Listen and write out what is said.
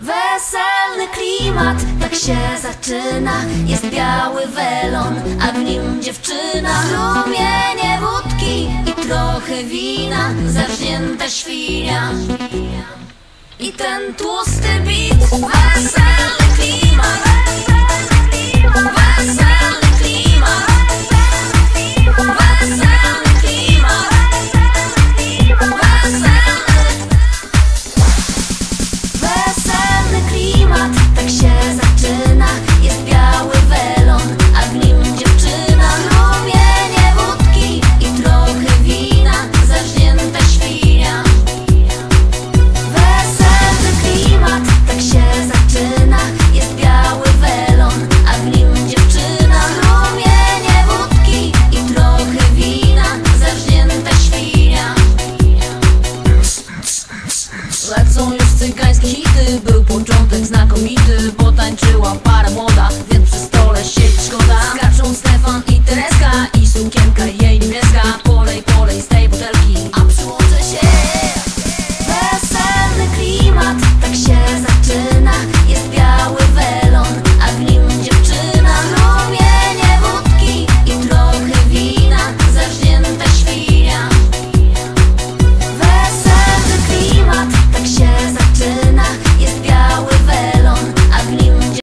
Weselny klimat, tak się zaczyna. Jest biały welon, a w nim dziewczyna. Strumienie wódki i trochę wina. Zażnięta świnia. I ten tłusty bit Weselny Lecą już cygańskie hity Był początek znakomity Potańczyła para młoda